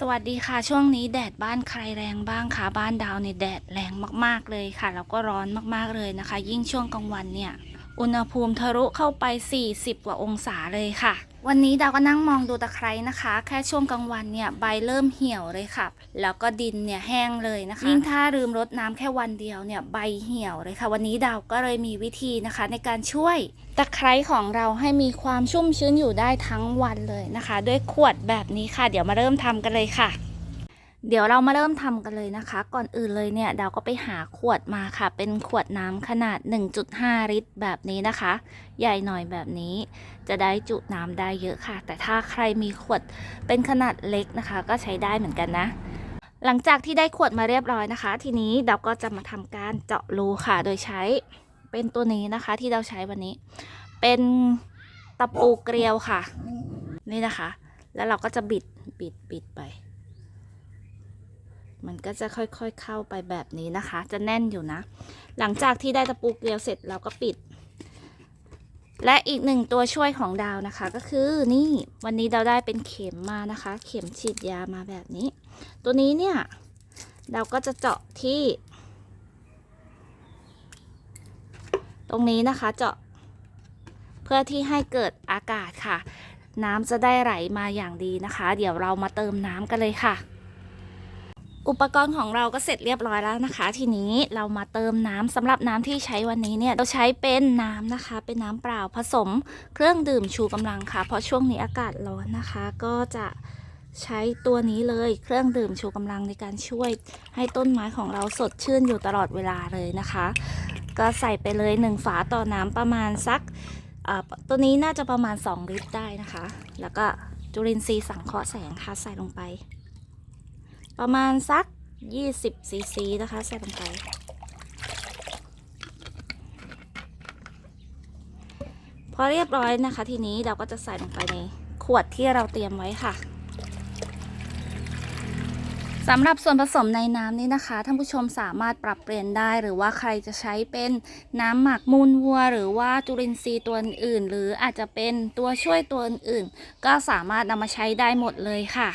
สวัสดีค่ะช่วงนี้แดดบ้านใครแรงบ้างคะบ้านดาวเนี่ยแดดแรงมากๆเลยค่ะ แล้วก็ร้อนมากๆเลยนะคะ ยิ่งช่วงกลางวันเนี่ย อุณหภูมิทะลุเข้าไป 40 กว่าองศาเลยค่ะ วันนี้ดาวก็นั่งมองดูตะไคร้นะคะ แค่ช่วงกลางวันเนี่ยใบเริ่มเหี่ยวเลยค่ะ แล้วก็ดินเนี่ยแห้งเลยนะคะยิ่งถ้าลืมรดน้ำแค่วันเดียวเนี่ยใบเหี่ยวเลยค่ะ วันนี้ดาวก็เลยมีวิธีนะคะ ในการช่วยตะไคร้ของเราให้มีความชุ่มชื้นอยู่ได้ทั้งวันเลยนะคะ ด้วยขวดแบบนี้ค่ะ เดี๋ยวมาเริ่มทำกันเลยค่ะ เดี๋ยวเรามาเริ่มทำกันเลยนะคะ ก่อนอื่นเลยเนี่ยดาวก็ไปหาขวดมาค่ะ เป็นขวดน้ำขนาด 1.5 ลิตร แบบนี้นะคะ ใหญ่หน่อยแบบนี้ จะได้จุน้ำได้เยอะค่ะ แต่ถ้าใครมีขวดเป็นขนาดเล็กนะคะ ก็ใช้ได้เหมือนกันนะ หลังจากที่ได้ขวดมาเรียบร้อยนะคะ ทีนี้ดาวก็จะมาทำการเจาะรูค่ะ โดยใช้เป็นตัวนี้นะคะ ที่เราใช้วันนี้ เป็นตะปูเกลียวค่ะ นี่นะคะ แล้วเราก็จะบิดบิดบิดไป มันก็จะค่อยๆเข้าไปแบบนี้นะคะ จะแน่นอยู่นะ หลังจากที่ได้ตะปูเกลียวเสร็จเราก็ปิด และอีกหนึ่งตัวช่วยของดาวนะคะ ก็คือนี่วันนี้ดาวได้เป็นเข็มมานะคะ เข็มฉีดยามาแบบนี้ ตัวนี้เนี่ยดาก็จะเจาะที่ ตรงนี้นะคะเจาะ เพื่อที่ให้เกิดอากาศค่ะ น้ำจะได้ไหลมาอย่างดีนะคะ เดี๋ยวเรามาเติมน้ำกันเลยค่ะ อุปกรณ์ของเราก็เสร็จเรียบร้อยแล้วนะคะ ทีนี้เรามาเติมน้ำสำหรับน้ำที่ใช้วันนี้เนี่ยเราใช้เป็นน้ำนะคะ เป็นน้ำเปล่าผสมเครื่องดื่มชูกำลังค่ะ เพราะช่วงนี้อากาศร้อนนะคะ ก็จะใช้ตัวนี้เลยเครื่องดื่มชูกำลังในการช่วยให้ต้นไม้ของเราสดชื่นอยู่ตลอดเวลาเลยนะคะ ก็ใส่ไปเลยหนึ่งฝาต่อน้ำประมาณสักตัวนี้น่าจะประมาณ 2 ลิตรได้นะคะ แล้วก็จุลินทรีย์สังเคราะห์แสงค่ะใส่ลงไป ประมาณสัก 20ซีซีนะคะ ใส่ลงไป พอเรียบร้อยนะคะ ทีนี้เราก็จะใส่ลงไปในขวดที่เราเตรียมไว้ค่ะสำหรับส่วนผสมในน้ำนี้นะคะท่านผู้ชมสามารถปรับเปลี่ยนได้หรือว่าใครจะใช้เป็นน้ำหมักมูลวัว หรือว่าจุลินทรีย์ตัวอื่น หรืออาจจะเป็นตัวช่วยตัวอื่นๆก็สามารถนำมาใช้ได้หมดเลยค่ะ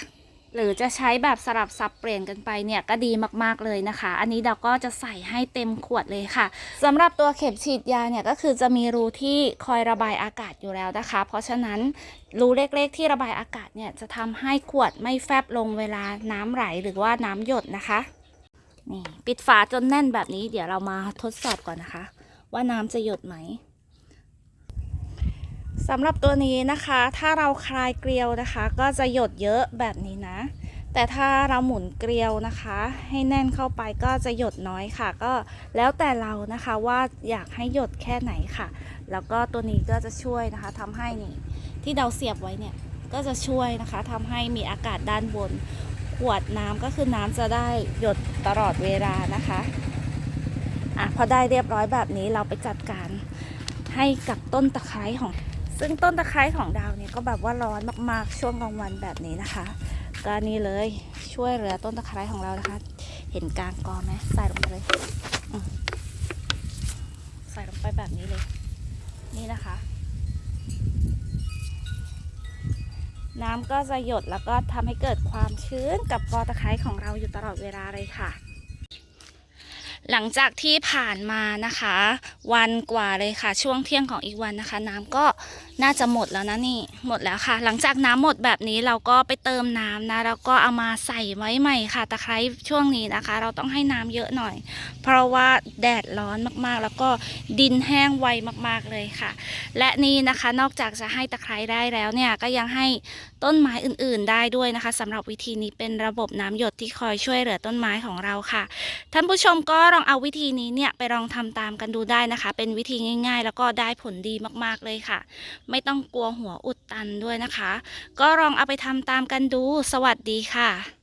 หรือจะใช้แบบสลับสับเปลี่ยนกันไปเนี่ยก็ดีมากๆเลยนะคะ อันนี้เราก็จะใส่ให้เต็มขวดเลยค่ะสำหรับตัวเข็มฉีดยาเนี่ยก็คือจะมีรูที่คอยระบายอากาศอยู่แล้วนะคะ เพราะฉะนั้นรูเล็กๆที่ระบายอากาศเนี่ยจะทำให้ขวดไม่แฟบลงเวลาน้ำไหลหรือว่าน้ำหยดนะคะนี่ปิดฝาจนแน่นแบบนี้เดี๋ยวเรามาทดสอบก่อนนะคะ ว่าน้ำจะหยดไหม สำหรับตัวนี้นะคะ ถ้าเราคลายเกลียวนะคะ ก็จะหยดเยอะแบบนี้นะ แต่ถ้าเราหมุนเกลียวนะคะ ให้แน่นเข้าไปก็จะหยดน้อยค่ะ ก็แล้วแต่เรานะคะว่าอยากให้หยดแค่ไหนค่ะ แล้วก็ตัวนี้ก็จะช่วยนะคะทำให้นี่ที่เราเสียบไว้เนี่ยก็จะช่วยนะคะทำให้มีอากาศด้านบน ขวดน้ำก็คือน้ำจะได้หยดตลอดเวลานะคะอะพอได้เรียบร้อยแบบนี้เราไปจัดการให้กับต้นตะไคร้ของ ซึ่งต้นตะไคร้ของดาวเนี่ยก็แบบว่าร้อนมากๆ ช่วงกลางวันแบบนี้นะคะก็นี่เลยช่วยเหลือต้นตะไคร้ของเรานะคะ เห็นกลางกอไหมใส่ลงไปเลยใส่ลงไปแบบนี้เลย นี่นะคะ น้ำก็จะหยดแล้วก็ทำให้เกิดความชื้นกับกอตะไคร้ของเราอยู่ตลอดเวลาเลยค่ะหลังจากที่ผ่านมานะคะ วันกว่าเลยค่ะ ช่วงเที่ยงของอีกวันนะคะ น้ำก็ น่าจะหมดแล้วนะนี่ หมดแล้วค่ะ หลังจากน้ำหมดแบบนี้เราก็ไปเติมน้ำนะ แล้วก็เอามาใส่ไว้ใหม่ค่ะ ตะไคร้ช่วงนี้นะคะ เราต้องให้น้ำเยอะหน่อย เพราะว่าแดดร้อนมากๆ แล้วก็ดินแห้งไวมากๆเลยค่ะ และนี่นะคะนอกจากจะให้ตะไคร้ได้แล้วเนี่ยก็ยังให้ต้นไม้อื่นๆ ได้ด้วยนะคะสำหรับวิธีนี้เป็นระบบน้ำหยดที่คอยช่วยเหลือต้นไม้ของเราค่ะ ท่านผู้ชมก็ลองเอาวิธีนี้เนี่ยไปลองทำตามกันดูได้นะคะ เป็นวิธีง่าย ๆ แล้วก็ได้ผลดีมากๆเลยค่ะไม่ต้องกลัวหัวอุดตันด้วยนะคะ ก็ลองเอาไปทำตามกันดู สวัสดีค่ะ